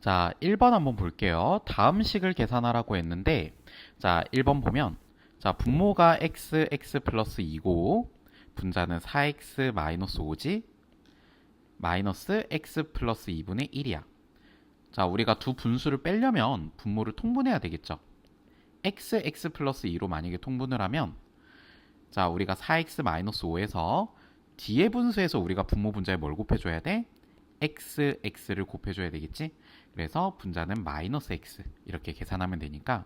자, 1번 한번 볼게요. 다음 식을 계산하라고 했는데, 자, 1번 보면, 자, 분모가 x, x 플러스 2고, 분자는 4x 마이너스 5지, 마이너스 x 플러스 2분의 1이야. 자, 우리가 두 분수를 빼려면 분모를 통분해야 되겠죠. x, x 플러스 2로 만약에 통분을 하면, 자, 우리가 4x 마이너스 5에서 뒤에 분수에서 우리가 분모 분자에 뭘 곱해줘야 돼? x, x를 곱해줘야 되겠지? 그래서 분자는 마이너스 x 이렇게 계산하면 되니까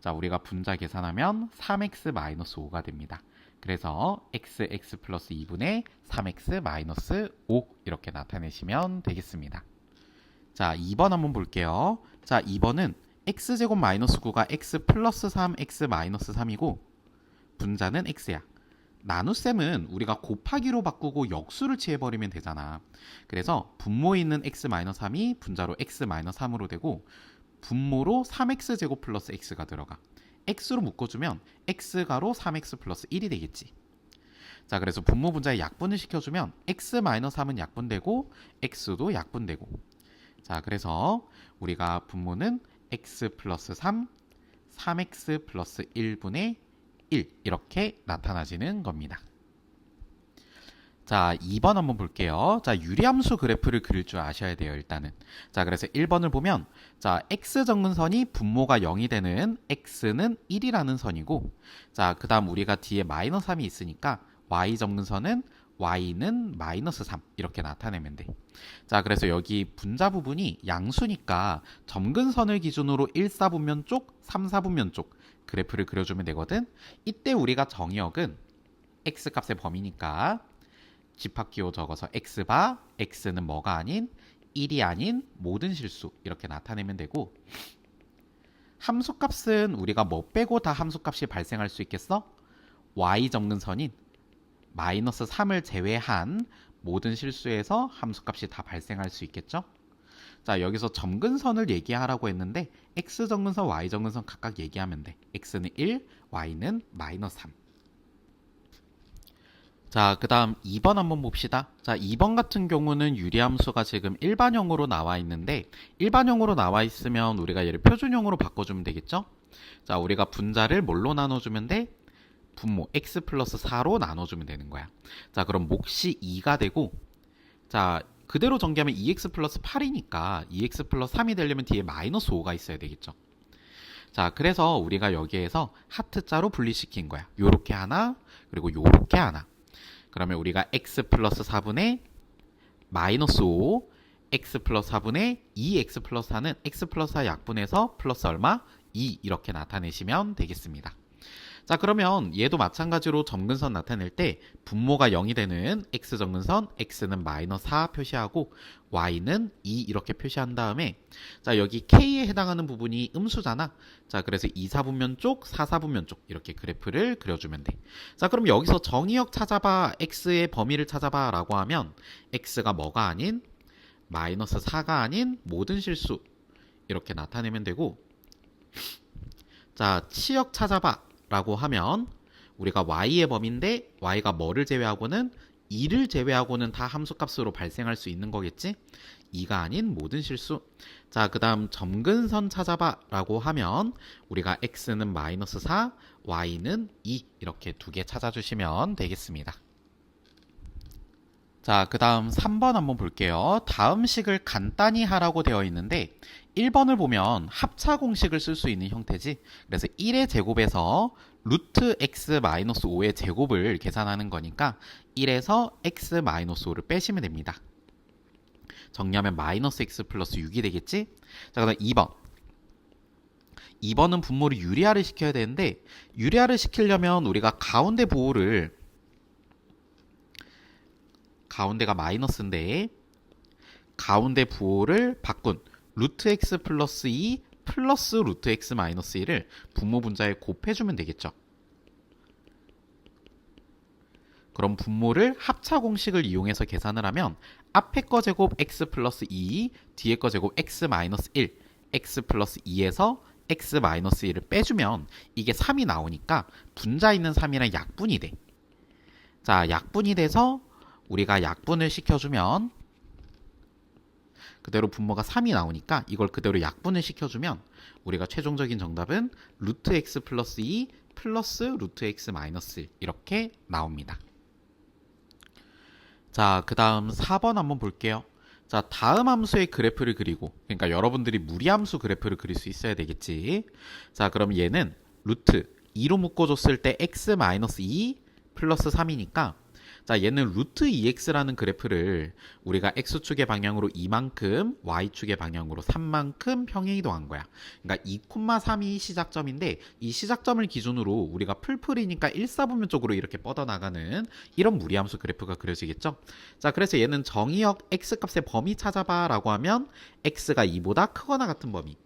자 우리가 분자 계산하면 3x 마이너스 5가 됩니다. 그래서 x, x 플러스 2분의 3x 마이너스 5 이렇게 나타내시면 되겠습니다. 자 2번 한번 볼게요. 자 2번은 x제곱 마이너스 9가 x 플러스 3, x 마이너스 3이고 분자는 x야. 나눗셈은 우리가 곱하기로 바꾸고 역수를 취해버리면 되잖아. 그래서 분모에 있는 x-3이 분자로 x-3으로 되고 분모로 3x 제곱 플러스 x가 들어가. x로 묶어주면 x가로 3x 플러스 1이 되겠지. 자, 그래서 분모 분자에 약분을 시켜주면 x-3은 약분되고 x도 약분되고. 자, 그래서 우리가 분모는 x 플러스 3, 3x 플러스 1분의 1 이렇게 나타나지는 겁니다. 자, 2번 한번 볼게요. 자, 유리함수 그래프를 그릴 줄 아셔야 돼요, 일단은. 자, 그래서 1번을 보면, 자, x 정근선이 분모가 0이 되는 x는 1이라는 선이고, 자, 그 다음 우리가 뒤에 마이너스 3이 있으니까, y 정근선은 y는 마이너스 3 이렇게 나타내면 돼. 자, 그래서 여기 분자 부분이 양수니까 점근선을 기준으로 1, 4분면 쪽, 3, 4분면 쪽 그래프를 그려주면 되거든. 이때 우리가 정의역은 x 값의 범위니까 집합기호 적어서 x바 x는 뭐가 아닌 1이 아닌 모든 실수 이렇게 나타내면 되고 함수값은 우리가 뭐 빼고 다 함수값이 발생할 수 있겠어? y 정근선인 마이너스 3을 제외한 모든 실수에서 함수값이 다 발생할 수 있겠죠? 자, 여기서 점근선을 얘기하라고 했는데 x 정근선, y 정근선 각각 얘기하면 돼. x는 1, y는 마이너스 3. 자, 그 다음 2번 한번 봅시다. 자, 2번 같은 경우는 유리함수가 지금 일반형으로 나와 있는데 일반형으로 나와 있으면 우리가 얘를 표준형으로 바꿔주면 되겠죠? 자, 우리가 분자를 뭘로 나눠주면 돼? 분모 x 플러스 4로 나눠주면 되는 거야. 자, 그럼 몫이 2가 되고 자, 그대로 전개하면 2x 플러스 8이니까 2x 플러스 3이 되려면 뒤에 마이너스 5가 있어야 되겠죠. 자, 그래서 우리가 여기에서 하트자로 분리시킨 거야. 요렇게 하나, 그리고 요렇게 하나. 그러면 우리가 x 플러스 4분의 마이너스 5, x 플러스 4분의 2x 플러스 4는 x 플러스 4 약분해서 플러스 얼마? 2 이렇게 나타내시면 되겠습니다. 자 그러면 얘도 마찬가지로 점근선 나타낼 때 분모가 0이 되는 x 점근선 x는 마이너스 4 표시하고 y는 2 이렇게 표시한 다음에 자 여기 k에 해당하는 부분이 음수잖아. 자 그래서 2, 4분면 쪽 4, 4분면 쪽 이렇게 그래프를 그려주면 돼자 그럼 여기서 정의역 찾아봐 x의 범위를 찾아봐 라고 하면 x가 뭐가 아닌 마이너스 4가 아닌 모든 실수 이렇게 나타내면 되고 자 치역 찾아봐 라고 하면 우리가 y의 범위인데 y가 뭐를 제외하고는 2를 제외하고는 다 함수값으로 발생할 수 있는 거겠지? 2가 아닌 모든 실수. 자, 그 다음 점근선 찾아봐 라고 하면 우리가 x는 마이너스 4, y는 2 이렇게 두 개 찾아주시면 되겠습니다. 자, 그 다음 3번 한번 볼게요. 다음 식을 간단히 하라고 되어 있는데 1번을 보면 합차 공식을 쓸 수 있는 형태지. 그래서 1의 제곱에서 루트 x 마이너스 5의 제곱을 계산하는 거니까 1에서 x 마이너스 5를 빼시면 됩니다. 정리하면 마이너스 x 플러스 6이 되겠지? 자, 그 다음 2번. 2번은 분모를 유리화를 시켜야 되는데 유리화를 시키려면 우리가 가운데 부호를 가운데가 마이너스인데 가운데 부호를 바꾼 루트 x 플러스 2 플러스 루트 x 마이너스 1을 분모 분자에 곱해주면 되겠죠. 그럼 분모를 합차 공식을 이용해서 계산을 하면 앞에 거 제곱 x 플러스 2, 뒤에 거 제곱 x 마이너스 1, x 플러스 2에서 x 마이너스 1을 빼주면 이게 3이 나오니까 분자 있는 3이랑 약분이 돼. 자, 약분이 돼서 우리가 약분을 시켜주면 그대로 분모가 3이 나오니까 이걸 그대로 약분을 시켜주면 우리가 최종적인 정답은 루트 x 플러스 2 플러스 루트 x 마이너스 1 이렇게 나옵니다. 자, 그 다음 4번 한번 볼게요. 자, 다음 함수의 그래프를 그리고, 그러니까 여러분들이 무리함수 그래프를 그릴 수 있어야 되겠지. 자, 그럼 얘는 루트 2로 묶어줬을 때 x-2 플러스 3이니까, 자, 얘는 루트 2x라는 그래프를 우리가 x축의 방향으로 2만큼, y축의 방향으로 3만큼 평행이동한 거야. 그러니까 2,3이 시작점인데 이 시작점을 기준으로 우리가 풀풀이니까 1사분면 쪽으로 이렇게 뻗어나가는 이런 무리함수 그래프가 그려지겠죠. 자, 그래서 얘는 정의역 x값의 범위 찾아봐 라고 하면 x가 2보다 크거나 같은 범위.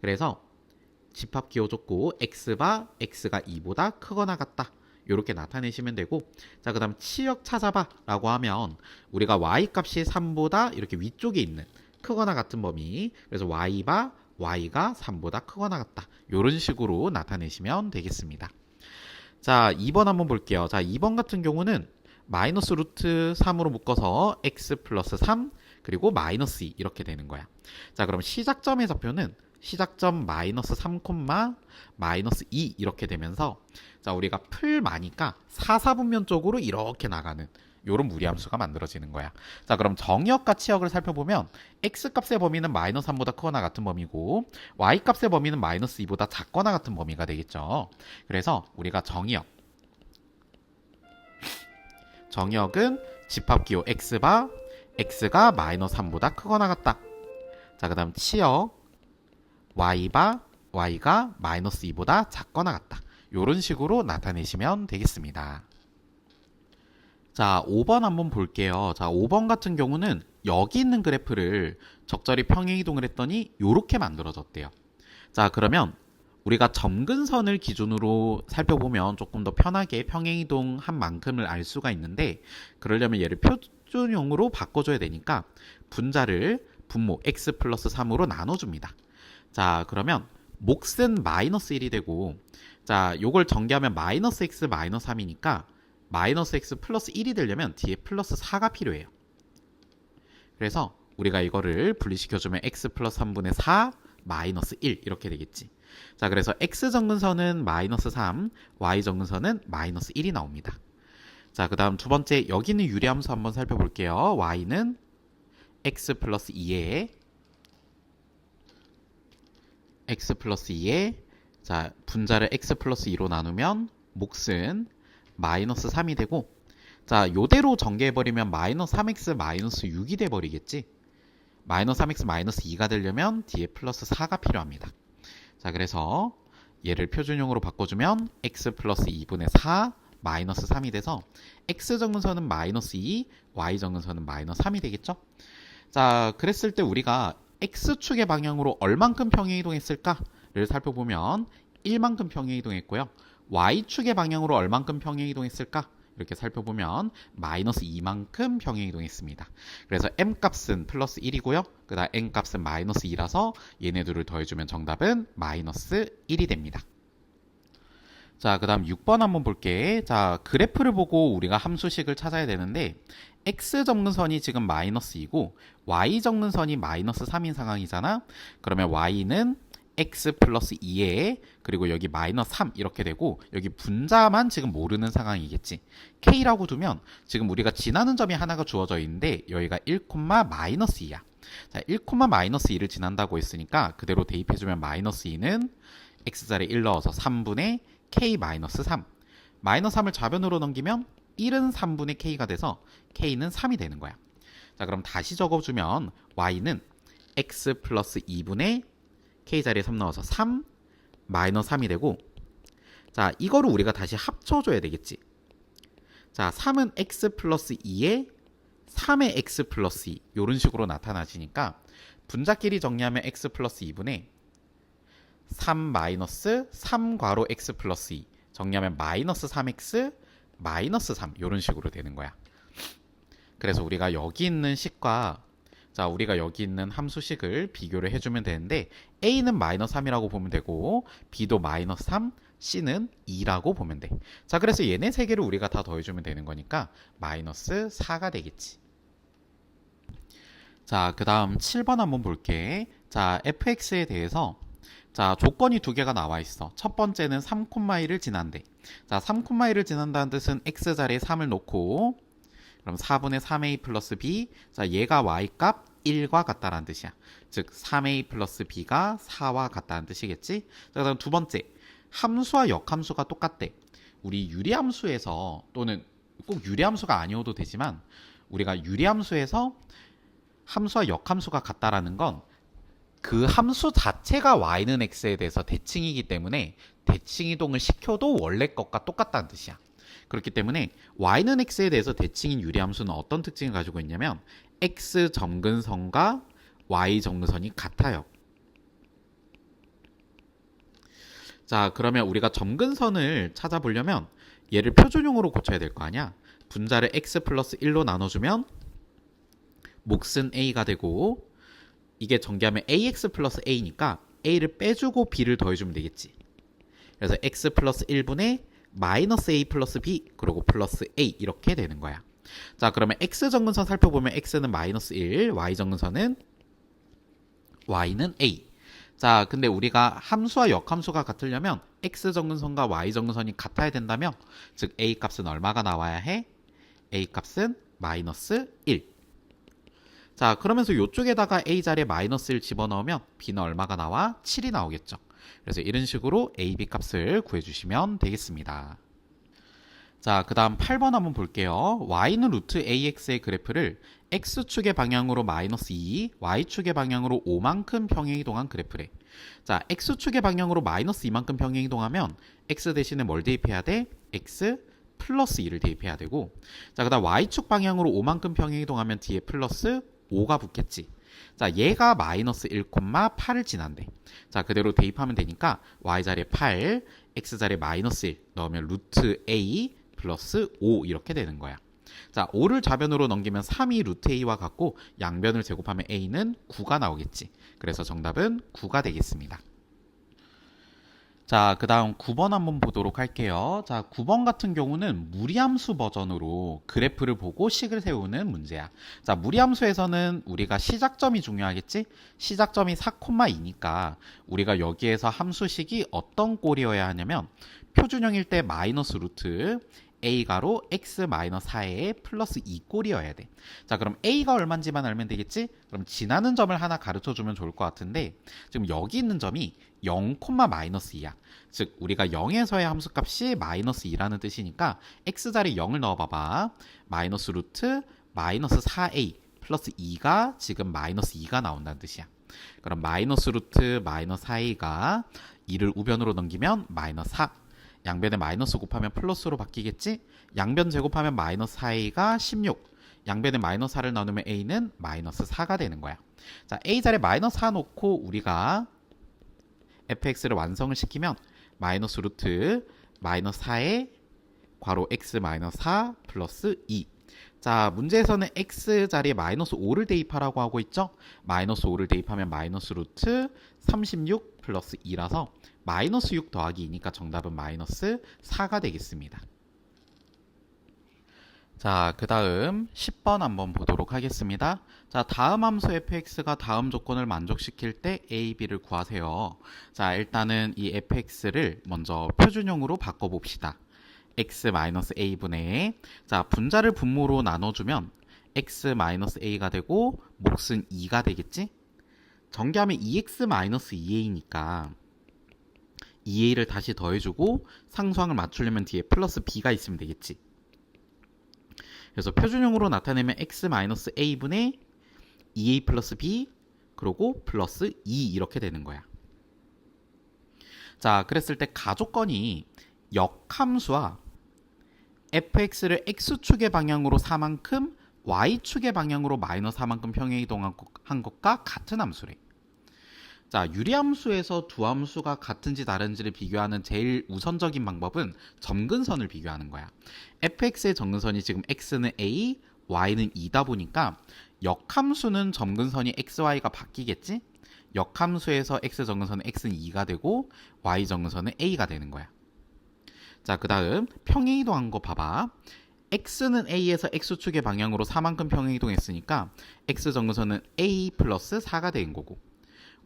그래서 집합 기호 줬고 x바 x가 2보다 크거나 같다. 이렇게 나타내시면 되고 자 그 다음 치역 찾아봐 라고 하면 우리가 y 값이 3보다 이렇게 위쪽에 있는 크거나 같은 범위 그래서 y바 y가 3보다 크거나 같다. 이런 식으로 나타내시면 되겠습니다. 자 2번 한번 볼게요. 자 2번 같은 경우는 마이너스 루트 3으로 묶어서 x 플러스 3 그리고 마이너스 2 이렇게 되는 거야. 자 그럼 시작점의 좌표는 시작점 마이너스 3, 마이너스 2 이렇게 되면서 자 우리가 풀 마니까 4, 4분면 쪽으로 이렇게 나가는 요런 무리함수가 만들어지는 거야. 자 그럼 정의역과 치역을 살펴보면 x값의 범위는 마이너스 3보다 크거나 같은 범위고 y값의 범위는 마이너스 2보다 작거나 같은 범위가 되겠죠. 그래서 우리가 정의역 정의역은 집합기호 x바 x가 마이너스 3보다 크거나 같다. 자 그 다음 치역 y바 y가 마이너스 2보다 작거나 같다. 이런 식으로 나타내시면 되겠습니다. 자, 5번 한번 볼게요. 자, 5번 같은 경우는 여기 있는 그래프를 적절히 평행 이동을 했더니 이렇게 만들어졌대요. 자, 그러면 우리가 점근선을 기준으로 살펴보면 조금 더 편하게 평행 이동한 만큼을 알 수가 있는데 그러려면 얘를 표준용으로 바꿔줘야 되니까 분자를 분모 x 플러스 3으로 나눠줍니다. 자, 그러면 몫은 마이너스 1이 되고 자, 요걸 전개하면 마이너스 x 마이너스 3이니까 마이너스 x 플러스 1이 되려면 뒤에 플러스 4가 필요해요. 그래서 우리가 이거를 분리시켜주면 x 플러스 3분의 4 마이너스 1 이렇게 되겠지. 자, 그래서 x 정근선은 마이너스 3, y 정근선은 마이너스 1이 나옵니다. 자, 그 다음 두 번째 여기 있는 유리함수 한번 살펴볼게요. y는 x 플러스 2에 x 플러스 2에 자 분자를 x 플러스 2로 나누면 몫은 마이너스 3이 되고 자 요대로 전개해버리면 마이너스 3x 마이너스 6이 돼버리겠지? 마이너스 3x 마이너스 2가 되려면 뒤에 플러스 4가 필요합니다. 자 그래서 얘를 표준용으로 바꿔주면 x 플러스 2분의 4 마이너스 3이 돼서 x 정근선은 마이너스 2 y 정근선은 마이너스 3이 되겠죠? 자 그랬을 때 우리가 x축의 방향으로 얼만큼 평행 이동했을까를 살펴보면 1만큼 평행 이동했고요. y축의 방향으로 얼만큼 평행 이동했을까? 이렇게 살펴보면 마이너스 2만큼 평행 이동했습니다. 그래서 m 값은 플러스 1이고요. 그 다음 n 값은 마이너스 2라서 얘네들을 더해주면 정답은 마이너스 1이 됩니다. 자, 그 다음 6번 한번 볼게. 자, 그래프를 보고 우리가 함수식을 찾아야 되는데 x 정근선이 지금 마이너스 2고 y 정근선이 마이너스 3인 상황이잖아. 그러면 y는 x 플러스 2에 그리고 여기 마이너스 3 이렇게 되고 여기 분자만 지금 모르는 상황이겠지. k라고 두면 지금 우리가 지나는 점이 하나가 주어져 있는데 여기가 1, 마이너스 2야. 자, 1, 마이너스 2를 지난다고 했으니까 그대로 대입해주면 마이너스 2는 x자리 1 넣어서 3분의 k 마이너스 3. 마이너스 3을 좌변으로 넘기면 1은 3분의 k가 돼서 k는 3이 되는 거야. 자, 그럼 다시 적어주면 y는 x 플러스 2분의 k 자리에 3 넣어서 3 마이너스 3이 되고 자, 이거를 우리가 다시 합쳐줘야 되겠지. 자, 3은 x 플러스 2에 3의 x 플러스 2 이런 식으로 나타나지니까 분자끼리 정리하면 x 플러스 2분의 3 마이너스 3 괄호 x 플러스 2 정리하면 마이너스 3x 마이너스 3 이런 식으로 되는 거야. 그래서 우리가 여기 있는 식과 자 우리가 여기 있는 함수식을 비교를 해주면 되는데 a는 마이너스 3이라고 보면 되고 b도 마이너스 3 c는 2라고 보면 돼. 자 그래서 얘네 세 개를 우리가 다 더해주면 되는 거니까 마이너스 4가 되겠지. 자, 그 다음 7번 한번 볼게. 자, fx에 대해서 자, 조건이 두 개가 나와 있어. 첫 번째는 3,1을 지난대. 자, 3,1을 지난다는 뜻은 x자리에 3을 놓고 그럼 4분의 3a 플러스 b. 자, 얘가 y 값 1과 같다라는 뜻이야. 즉 3a 플러스 b가 4와 같다는 뜻이겠지? 자, 그다음 두 번째. 함수와 역함수가 똑같대. 우리 유리함수에서 또는 꼭 유리함수가 아니어도 되지만 우리가 유리함수에서 함수와 역함수가 같다라는 건 그 함수 자체가 y는 x에 대해서 대칭이기 때문에 대칭 이동을 시켜도 원래 것과 똑같다는 뜻이야. 그렇기 때문에 y는 x에 대해서 대칭인 유리함수는 어떤 특징을 가지고 있냐면 x 점근선과 y 점근선이 같아요. 자, 그러면 우리가 점근선을 찾아보려면 얘를 표준형으로 고쳐야 될 거 아니야? 분자를 x 플러스 1로 나눠주면 몫은 a가 되고 이게 전개하면 ax 플러스 a니까 a를 빼주고 b를 더해주면 되겠지. 그래서 x 플러스 1분의 마이너스 a 플러스 b 그리고 플러스 a 이렇게 되는 거야. 자 그러면 x 정근선 살펴보면 x는 마이너스 1, y 정근선은 y는 a. 자 근데 우리가 함수와 역함수가 같으려면 x 정근선과 y 정근선이 같아야 된다면 즉 a 값은 얼마가 나와야 해? a 값은 마이너스 1. 자 그러면서 이쪽에다가 a 자리에 마이너스 1 집어넣으면 b는 얼마가 나와? 7이 나오겠죠. 그래서 이런 식으로 a, b 값을 구해주시면 되겠습니다. 자, 그 다음 8번 한번 볼게요. y는 루트 ax의 그래프를 x축의 방향으로 마이너스 2, y축의 방향으로 5만큼 평행이동한 그래프래. 자, x축의 방향으로 마이너스 2만큼 평행이동하면 x 대신에 뭘 대입해야 돼? x 플러스 2를 대입해야 되고 자, 그 다음 y축 방향으로 5만큼 평행이동하면 뒤에 플러스 5가 붙겠지. 자, 얘가 마이너스 1,8을 지난대. 자, 그대로 대입하면 되니까 y자리에 8, x자리에 마이너스 1 넣으면 루트 a 플러스 5 이렇게 되는 거야. 자, 5를 좌변으로 넘기면 3이 루트 a와 같고 양변을 제곱하면 a는 9가 나오겠지. 그래서 정답은 9가 되겠습니다. 자, 그 다음 9번 한번 보도록 할게요. 자, 9번 같은 경우는 무리함수 버전으로 그래프를 보고 식을 세우는 문제야. 자, 무리함수에서는 우리가 시작점이 중요하겠지? 시작점이 4,2니까 우리가 여기에서 함수식이 어떤 꼴이어야 하냐면 표준형일 때 마이너스 루트 a가로 x 마이너스 4에 플러스 2꼴이어야 돼. 자, 그럼 a가 얼마인지만 알면 되겠지? 그럼 지나는 점을 하나 가르쳐 주면 좋을 것 같은데 지금 여기 있는 점이 0, 마이너스 2야. 즉 우리가 0에서의 함수값이 마이너스 2라는 뜻이니까 x자리 0을 넣어봐봐. 마이너스 루트 마이너스 4a 플러스 2가 지금 마이너스 2가 나온다는 뜻이야. 그럼 마이너스 루트 마이너스 4a가 2를 우변으로 넘기면 마이너스 4 양변에 마이너스 곱하면 플러스로 바뀌겠지? 양변 제곱하면 마이너스 4a가 16. 양변에 마이너스 4를 나누면 a는 마이너스 4가 되는 거야. 자, a 자리에 마이너스 4 놓고 우리가 fx를 완성을 시키면 마이너스 루트 마이너스 4에 괄호 x 마이너스 4 플러스 2. 자, 문제에서는 x 자리에 마이너스 5를 대입하라고 하고 있죠? 마이너스 5를 대입하면 마이너스 루트 36 플러스 2라서 마이너스 6 더하기 2니까 정답은 마이너스 4가 되겠습니다. 자, 그 다음 10번 한번 보도록 하겠습니다. 자, 다음 함수 fx가 다음 조건을 만족시킬 때 a, b를 구하세요. 자, 일단은 이 fx를 먼저 표준형으로 바꿔봅시다. x-a분의 자, 분자를 분모로 나눠주면 x-a가 되고 몫은 2가 되겠지? 전개하면 2x-2a니까 2a를 다시 더해주고 상수항을 맞추려면 뒤에 플러스 b가 있으면 되겠지. 그래서 표준형으로 나타내면 x-a분의 2a 플러스 b 그리고 플러스 2 이렇게 되는 거야. 자, 그랬을 때 가조건이 역함수와 fx를 x축의 방향으로 4만큼 y축의 방향으로 마이너스 4만큼 평행이동한 것과 같은 함수래. 자, 유리함수에서 두 함수가 같은지 다른지를 비교하는 제일 우선적인 방법은 점근선을 비교하는 거야. fx의 점근선이 지금 x는 a, y는 2다 보니까 역함수는 점근선이 xy가 바뀌겠지? 역함수에서 x 점근선은 x는 2가 되고 y 점근선은 a가 되는 거야. 자, 그 다음 평행이동한 거 봐봐. x는 a에서 x축의 방향으로 4만큼 평행이동했으니까 x 정근선은 a 플러스 4가 된 거고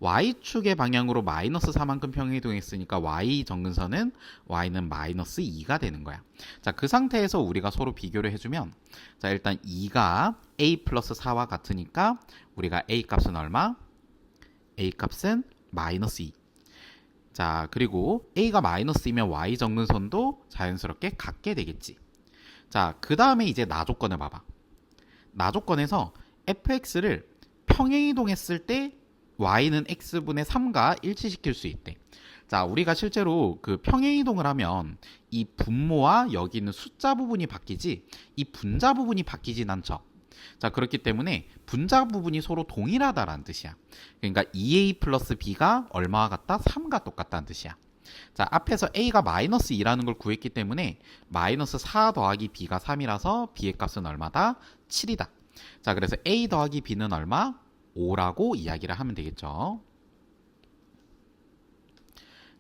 y축의 방향으로 마이너스 4만큼 평행이동했으니까 y 정근선은 y는 마이너스 2가 되는 거야. 자, 그 상태에서 우리가 서로 비교를 해주면 자, 일단 2가 a 플러스 4와 같으니까 우리가 a 값은 얼마? a 값은 마이너스 2. 자, 그리고 a가 마이너스이면 y 정근선도 자연스럽게 같게 되겠지. 자, 그 다음에 이제 나 조건을 봐봐. 나 조건에서 fx를 평행이동했을 때 y는 x분의 3가 일치시킬 수 있대. 자, 우리가 실제로 그 평행이동을 하면 이 분모와 여기 있는 숫자 부분이 바뀌지 이 분자 부분이 바뀌진 않죠. 자, 그렇기 때문에 분자 부분이 서로 동일하다라는 뜻이야. 그러니까 2a 플러스 b가 얼마와 같다? 3과 똑같다는 뜻이야. 자, 앞에서 a가 마이너스 2라는 걸 구했기 때문에 마이너스 4 더하기 b가 3이라서 b의 값은 얼마다? 7이다. 자, 그래서 a 더하기 b는 얼마? 5라고 이야기를 하면 되겠죠.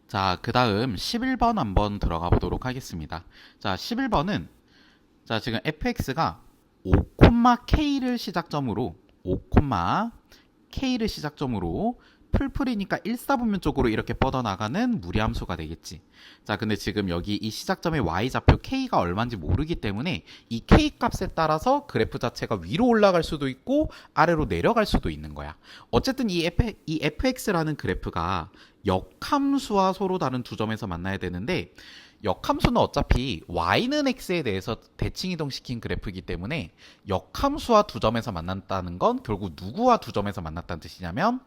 자, 그 다음 11번 한번 들어가 보도록 하겠습니다. 자, 11번은 자, 지금 fx가 5,k를 시작점으로 5,k를 시작점으로 풀풀이니까 일사분면 쪽으로 이렇게 뻗어나가는 무리함수가 되겠지. 자, 근데 지금 여기 이 시작점의 y좌표 k가 얼마인지 모르기 때문에 이 k 값에 따라서 그래프 자체가 위로 올라갈 수도 있고 아래로 내려갈 수도 있는 거야. 어쨌든 이, f, 이 fx라는 그래프가 역함수와 서로 다른 두 점에서 만나야 되는데 역함수는 어차피 y는 x에 대해서 대칭 이동시킨 그래프이기 때문에 역함수와 두 점에서 만났다는 건 결국 누구와 두 점에서 만났다는 뜻이냐면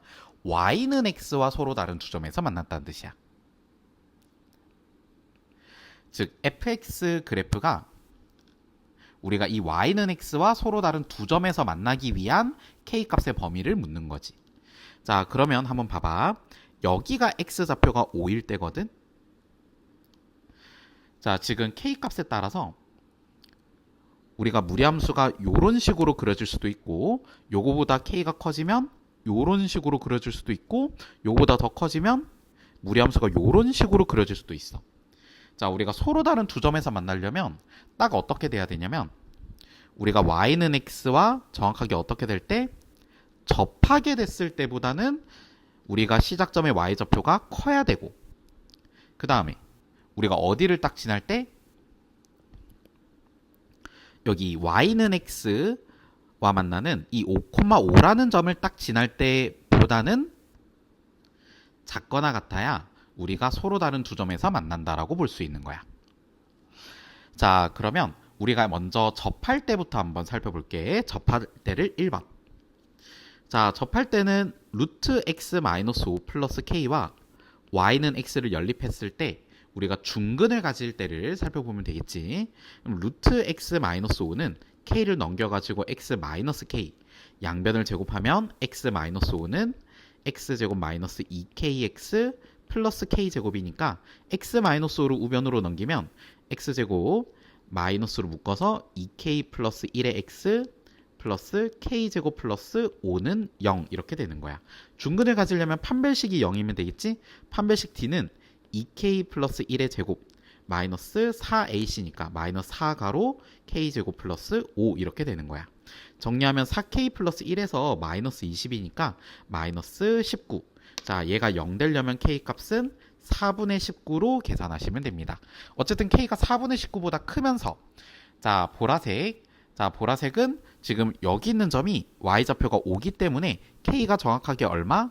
y는 x와 서로 다른 두 점에서 만났다는 뜻이야. 즉 fx 그래프가 우리가 이 y는 x와 서로 다른 두 점에서 만나기 위한 k 값의 범위를 묻는 거지. 자, 그러면 한번 봐봐. 여기가 x 좌표가 5일 때거든. 자, 지금 k 값에 따라서 우리가 무리함수가 이런 식으로 그려질 수도 있고 요거보다 k가 커지면 요런 식으로 그려질 수도 있고 요거보다 더 커지면 무리함수가 요런 식으로 그려질 수도 있어. 자, 우리가 서로 다른 두 점에서 만나려면 딱 어떻게 돼야 되냐면 우리가 y는 x와 정확하게 어떻게 될 때 접하게 됐을 때보다는 우리가 시작점의 y좌표가 커야 되고 그 다음에 우리가 어디를 딱 지날 때 여기 y는 x 와 만나는 이 5,5라는 점을 딱 지날 때보다는 작거나 같아야 우리가 서로 다른 두 점에서 만난다라고 볼 수 있는 거야. 자, 그러면 우리가 먼저 접할 때부터 한번 살펴볼게. 접할 때를 1번. 자, 접할 때는 루트 x 마이너스 5 플러스 k와 y는 x를 연립했을 때 우리가 중근을 가질 때를 살펴보면 되겠지. 루트 x 마이너스 5는 k를 넘겨가지고 x 마이너스 k 양변을 제곱하면 x 마이너스 5는 x 제곱 마이너스 2kx 플러스 k 제곱이니까 x 마이너스 5를 우변으로 넘기면 x 제곱 마이너스로 묶어서 2k 플러스 1의 x 플러스 k제곱 플러스 5는 0 이렇게 되는 거야. 중근을 가지려면 판별식이 0이면 되겠지? 판별식 d는 2k 플러스 1의 제곱 마이너스 4ac니까 마이너스 4가로 k제곱 플러스 5 이렇게 되는 거야. 정리하면 4k 플러스 1에서 마이너스 20이니까 마이너스 19. 자, 얘가 0 되려면 k 값은 4분의 19로 계산하시면 됩니다. 어쨌든 k가 4분의 19보다 크면서 자, 보라색. 자, 보라색은 지금 여기 있는 점이 y좌표가 5기 때문에 k가 정확하게 얼마?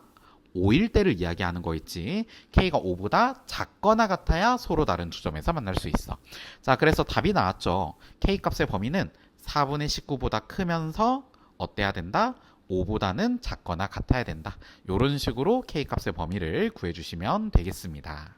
5일 때를 이야기하는 거있지. k가 5보다 작거나 같아야 서로 다른 두 점에서 만날 수 있어. 자, 그래서 답이 나왔죠. k 값의 범위는 4분의 19보다 크면서 어때야 된다? 5보다는 작거나 같아야 된다. 이런 식으로 k 값의 범위를 구해주시면 되겠습니다.